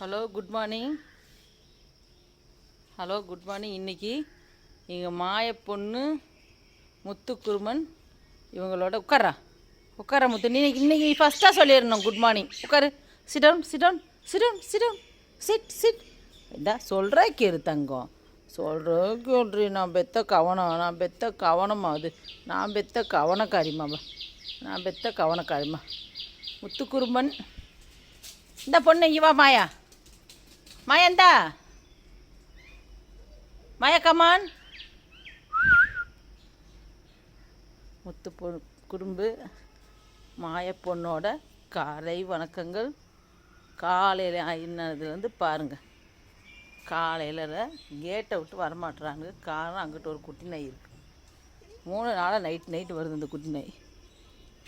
Hello good morning hello good morning இன்றைக்கி எங்கள் மாய பொண்ணு முத்துக்குருமன் இவங்களோட உட்காரா உட்கார முத்து. நீ இன்றைக்கி ஃபஸ்ட்டாக சொல்லிடணும். குட் மார்னிங் உட்காரு. Sit down sit down sit down sit down sit sit இதா சொல்கிற கேரு தங்கம். சொல்கிற கேள்றி நான் பெத்த கவனம். நான் பெத்த கவனமா நான் பெத்த கவனக்காரிமாவா நான் பெத்த கவனக்காரிம்மா. முத்துக்குருமன் இந்த பொண்ணு இவா வா மாயா. மயந்தா இந்தா கமான் முத்து பொ குறும்பு. மாய பொண்ணோட காலை வணக்கங்கள். காலையில் இன்னதுலேருந்து பாருங்கள் காலையில் கேட்டை விட்டு வரமாட்டுறாங்க காரணம் அங்கிட்ட ஒரு குட்டி நாய் இருக்குது மூணு நாளாக நைட் நைட்டு வருது இந்த குட்டி நாய்.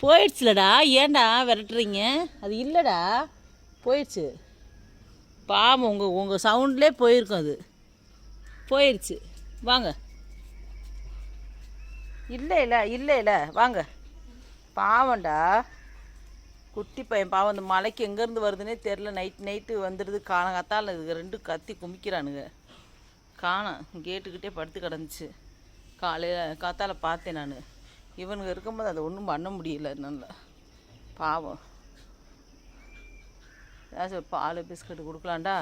போயிடுச்சுலடா. ஏன்டா விரட்டுறீங்க? அது இல்லைடா. போயிடுச்சு. பாவம் உங்கள் உங்கள் சவுண்ட்லேயே போயிருக்கும் அது. போயிடுச்சு வாங்க. இல்லை இல்லை இல்லை இல்லை. வாங்க. பாவம்டா. குட்டி பையன் பாவம் இந்த மலைக்கு எங்கேருந்து வருதுன்னே தெரில நைட் நைட்டு வந்துடுது. காலங்காத்தால் இது ரெண்டு கத்தி குமிக்கிறானுங்க. காணும். கேட்டுக்கிட்டே படுத்து கிடந்துச்சு. காலையில் காத்தால் பார்த்தேன் நான். இவனுங்க இருக்கும்போது அதை ஒன்றும் பண்ண முடியல என்னால். பாவம். ஏதாச்சும் பால் பிஸ்கட்டு கொடுக்கலாண்டா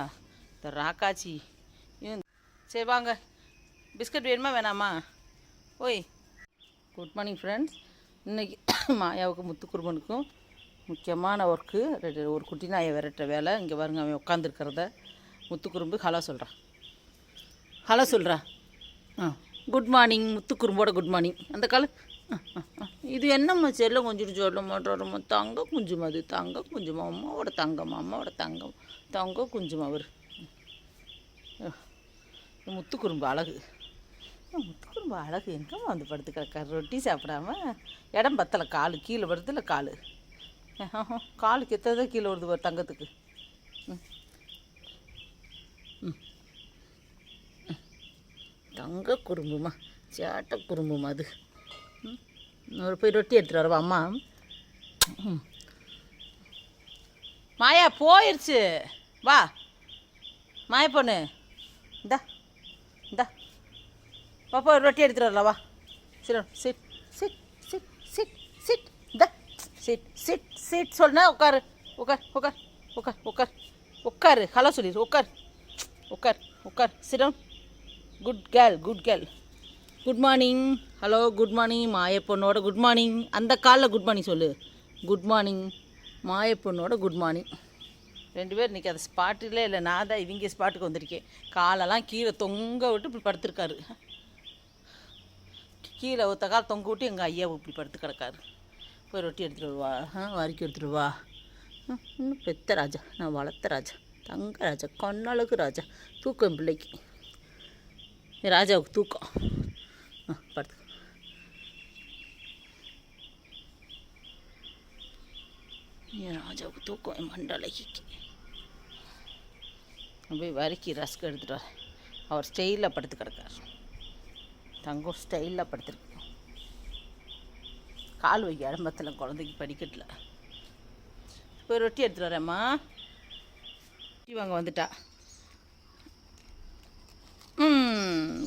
இந்த ராக்காச்சி. இவன் சரி வாங்க. பிஸ்கட் வேணுமா வேணாமா? ஓய் குட் மார்னிங் ஃப்ரெண்ட்ஸ் இன்றைக்கி மாயாவுக்கும் முத்துக்குருமனுக்கும் முக்கியமான ஒர்க்கு ரெண்டு ஒரு குட்டி நாயை விரட்டுற வேலை. இங்கே பாருங்க அவன் உட்காந்துருக்கிறத முத்துக்குறும்பு ஹலோ சொல்கிறான் ஹலோ சொல்கிறா ஆ குட் மார்னிங் முத்துக்குறும்போட குட் மார்னிங் அந்த காலம் இது என்னம்மா செல்லம் கொஞ்சம் சொல்ல மாட்டோம்மா தங்க குஞ்சுமா அது? தங்க குஞ்சுமா? அம்மாவோட தங்கம் அம்மாவோட தங்கம். தங்க குஞ்சுமா அவர்? முத்துக்குறும்பு அழகு. முத்துக்குறும்பு அழகு. எங்கம்மா வந்து படுத்து கிடக்காரு? ரொட்டி சாப்பிடாம இடம் பத்தலை காலு. கீழே வருதுல காலு. காலுக்கு எத்தனை கீழே வருது ஒரு தங்கத்துக்கு? ம். தங்க குறும்புமா? சேட்டை குறும்புமா அது? ஒரு போய் ரொட்டி எடுத்துட்டு வரவா அம்மா? ம். மாயா போயிடுச்சு வா. மாய பொண்ணு. இந்தா இந்தா. பாப்பா ஒரு ரொட்டி எடுத்துட்டு வரல வா. Sit sit sit sit sit sit. இந்தா சிட் சிட் சிட். சொன்னா உட்காரு. உட்கார் உட்கார் உட்கார் உட்கார். உட்காரு. ஹலோ சொல்லிடு உட்கார். உட்கார் உட்கார். சிடம் good girl good girl good morning hello good morning மாயப்பொண்ணோட good morning அந்த காலில் குட் மார்னிங் சொல்லு. குட் மார்னிங் மாயப்பொண்ணோட குட் மார்னிங் ரெண்டு பேர் இன்றைக்கி அது ஸ்பாட்டுலே இல்லை நான் தான் இவங்க ஸ்பாட்டுக்கு வந்திருக்கேன். காலெல்லாம் கீழே தொங்க விட்டு இப்படி படுத்திருக்காரு. கீழே ஒத்த கால் தொங்க விட்டு எங்கள் ஐயாவை இப்படி படுத்து கிடக்காரு. போய் ரொட்டி எடுத்துகிட்டு வருவா. ஆ வறுக்கி எடுத்துகிட்டு வா ம், இன்னும் பெத்த ராஜா நான் வளர்த்த ராஜா தங்க ராஜா கண்ணழகு ராஜா தூக்கம் பிள்ளைக்கு. ராஜாவுக்கு தூக்கம். ஆ படுத்து என் ராஜாவுக்கு தூக்கம் என் மண்டலைக்கு நான் போய் வறுக்கி ரஸ்க் எடுத்துகிட்டு வரேன் அவர் ஸ்டைலில் படுத்து கிடக்கார் தங்கம் ஸ்டைலில் படுத்துருக்கு கால் வைக்க இடம்பத்தில் குழந்தைக்கு படிக்கட்டில் போய் ரொட்டி எடுத்துகிட்டு வரேம்மா ரொட்டி வாங்க வந்துட்டா ம்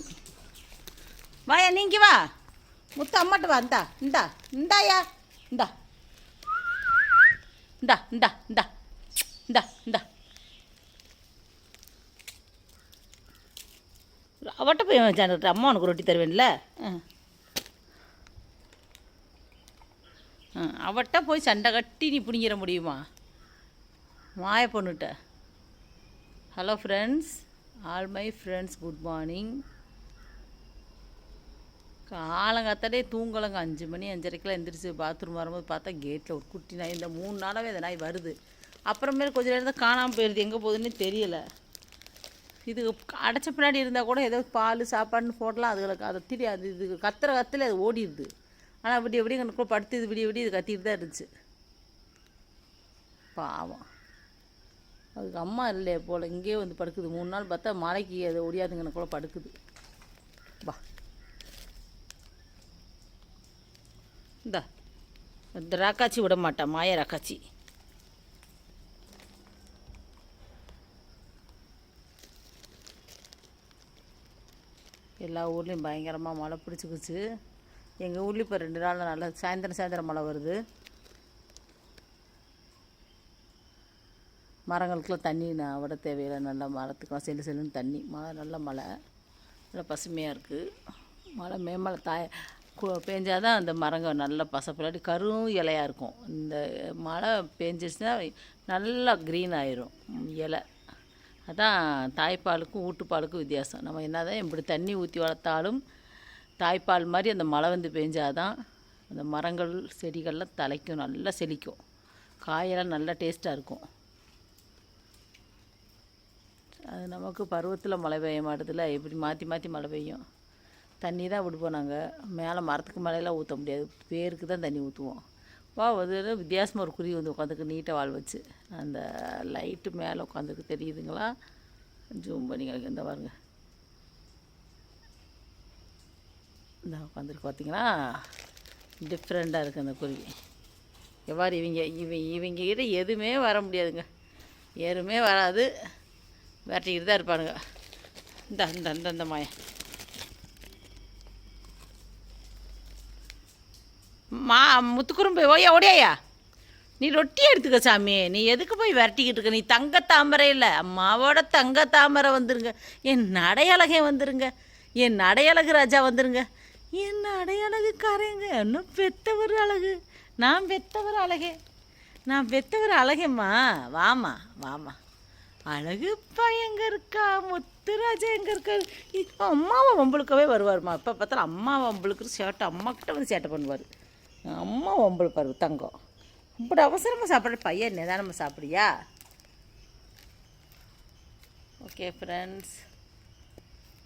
வாயா நீங்கள் வா முத்து அம்மாட்ட வா இந்தா இந்தா இந்தாயா இந்தா இந்தா இந்தா இந்தா. இந்தா இந்தா. அவட்ட போய் வச்சான் அம்மா உனக்கு ரொட்டி தருவேன்ல? ஆ. ஆ, அவட்ட போய் சண்டை கட்டி நீ பிடிங்கிற முடியுமா? மாய பொண்ணுட்ட. Hello friends all my friends good morning காலங்காத்தாலே தூங்கலங்க. அஞ்சு மணி அஞ்சரைக்கெல்லாம் எந்திரிச்சு பாத்ரூம் வரும்போது பார்த்தா கேட்டில் ஒரு குட்டி நாய் இந்த மூணு நாளாகவே அந்த நாய் வருது. அப்புறமேல் கொஞ்ச நேரம் தான் காணாமல் போயிடுது எங்கே போகுதுன்னு தெரியலை. இது அடைச்ச பின்னாடி இருந்தால் கூட ஏதோ பால் சாப்பாடுன்னு போடலாம். அதுகளுக்கு அதை திரி அது இது கத்துற கத்துல அது ஓடிடுது. ஆனால் இப்படி எப்படி எனக்கு படுத்து இது விடிய விடிய இது கத்திட்டு தான் இருந்துச்சு. பாவம். அதுக்கு அம்மா இல்லையே போல். இங்கேயே வந்து படுக்குது. மூணு நாள் பார்த்தா மலைக்கு அது ஒடியாதுங்கனக்குள்ள படுக்குது. வா. இந்த. ராக்காச்சி விட மாட்டான் மாய ராக்காச்சி. எல்லா ஊர்லேயும் பயங்கரமாக மழை பிடிச்சிக்குச்சு எங்கள் ஊர்லேயும் இப்போ ரெண்டு நாளில் நல்ல சாயந்தரம் சாயந்தரம் மழை வருது. மரங்களுக்கெலாம் தண்ணி நான் விட தேவையில்லை. நல்லா மரத்துக்கெலாம் செல்லு செல்லுன்னு தண்ணி. மழை நல்ல மழை. நல்லா பசுமையாக இருக்குது மழை மேம்பழ தாய கு- பேஞ்சாதான் அந்த மரங்க நல்லா பசப்பில்லாட்டி கரும் இலையாக இருக்கும். இந்த மழை பேஞ்சிச்சுன்னா நல்லா க்ரீன் ஆயிரும். இலை. அதான் தாய்ப்பாலுக்கும் ஊட்டுப்பாலுக்கும் வித்தியாசம். நம்ம என்னதான் இப்படி தண்ணி ஊற்றி வளர்த்தாலும் தாய்ப்பால் மாதிரி அந்த மழை வந்து பேஞ்சாதான் அந்த மரங்கள் செடிகள்லாம் தலைக்கும் நல்லா செழிக்கும். காயெல்லாம் நல்லா டேஸ்ட்டாக இருக்கும். அது நமக்கு பருவத்தில் மழை பெய்ய மாட்டதில்ல. இப்படி மாற்றி மாற்றி மழை பெய்யும். தண்ணி தான் விடுவோம் நாங்கள் மேலே மரத்துக்கு மேலேலாம் ஊற்ற முடியாது. பேருக்கு தான் தண்ணி ஊற்றுவோம் வா அது வித்தியாசமாக ஒரு குருவி வந்து உட்காந்துக்கு நீட்டாக வாழ் வச்சு. அந்த லைட்டு மேலே உட்காந்துக்கு தெரியுதுங்களா? ஜூம் பண்ணி கிடைக்கும் இந்த பாருங்க. இந்த உட்காந்துருக்கு பார்த்தீங்கன்னா டிஃப்ரெண்ட்டாக இருக்குது அந்த குருவி. எவ்வாறு இவங்க இவங்க இவங்க கிட்ட எதுவுமே வர முடியாதுங்க. எதுவுமே வராது. விரட்டிக்கிட்டு தான் இருப்பானுங்க. இந்த இந்த இந்த இந்த மாயன் மா முத்துக்குறும்பு ஓயா ஓடியாயா நீ ரொட்டி எடுத்துக்க சாமி. நீ எதுக்கு போய் விரட்டிக்கிட்டு இருக்க? நீ தங்க தாமரை இல்லை. அம்மாவோட தங்க தாமரை வந்துருங்க. என் நடையழகே வந்துருங்க. என் நடையழகு ராஜா வந்துருங்க. என் நடையழகுக்காரங்க இன்னும் பெத்தவர் அழகு. நான் பெத்தவர் அழகே. நான் பெத்தவர் அழகேம்மா. வாமா வாமா. அழகு எங்கே இருக்கா? முத்துராஜா எங்கே இருக்கா அம்மாவை வம்பளுக்கவே வருவார்மா. இப்போ பார்த்தாலும் அம்மாவை வம்பளுக்கு சேட்டை அம்மா கிட்ட வந்து சேட்டை பண்ணுவார். அம்மா வம்பளுப்பார் தங்கம். இப்படி அவசரமாக சாப்பிட்ற பையன் நிதானமாக சாப்பிடுறியா? ஓகே ஃப்ரெண்ட்ஸ்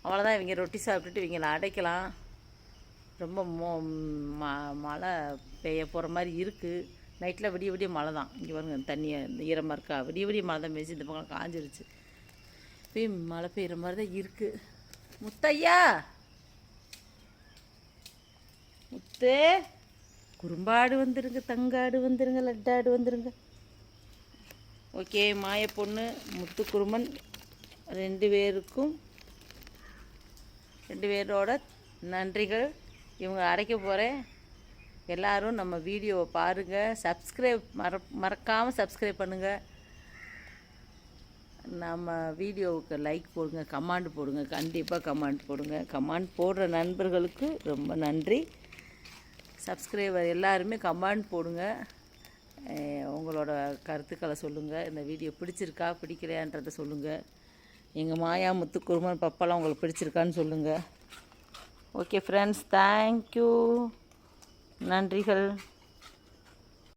அவ்வளோதான் இவங்க ரொட்டி சாப்பிட்டுட்டு இவங்களை அடைக்கலாம். ரொம்ப மோ ம- மழை பெய்ய போகிற மாதிரி இருக்குது நைட்டில் விடிய விடிய மழை தான். இங்கே பாருங்க தண்ணியை ஈரமாக இருக்கா? விடிய விடிய மழை தான் மேய்ச்சி இந்த பக்கம் காஞ்சிருச்சு. போய் மழை பெய்கிற மாதிரி தான் இருக்குது முத்தையா! முத்து! குறும்பாடு வந்துருங்க தங்காடு வந்துருங்க லட்டாடு வந்துருங்க. ஓகே மாய பொண்ணு முத்துக்குருமன் ரெண்டு பேருக்கும் ரெண்டு பேரோட நன்றிகள். இவங்க அரைக்க போகிறேன் எல்லோரும் நம்ம வீடியோவை பாருங்கள் சப்ஸ்கிரைப் மற மறக்காமல் சப்ஸ்கிரைப் பண்ணுங்கள் நம்ம வீடியோவுக்கு லைக் போடுங்க கமாண்ட் போடுங்க கண்டிப்பாக கமாண்ட் போடுங்க. கமாண்ட் போடுற நண்பர்களுக்கு ரொம்ப நன்றி. சப்ஸ்கிரைபர் எல்லாருமே கமெண்ட் போடுங்க. உங்களோட கருத்துக்களை சொல்லுங்கள் இந்த வீடியோ பிடிச்சிருக்கா பிடிக்கலையான்றதை சொல்லுங்கள் எங்கள் மாயா முத்துக்குருமன் பப்பெல்லாம் உங்களுக்கு பிடிச்சிருக்கான்னு சொல்லுங்கள் ஓகே ஃப்ரெண்ட்ஸ் தேங்க்யூ நன்றிகள்.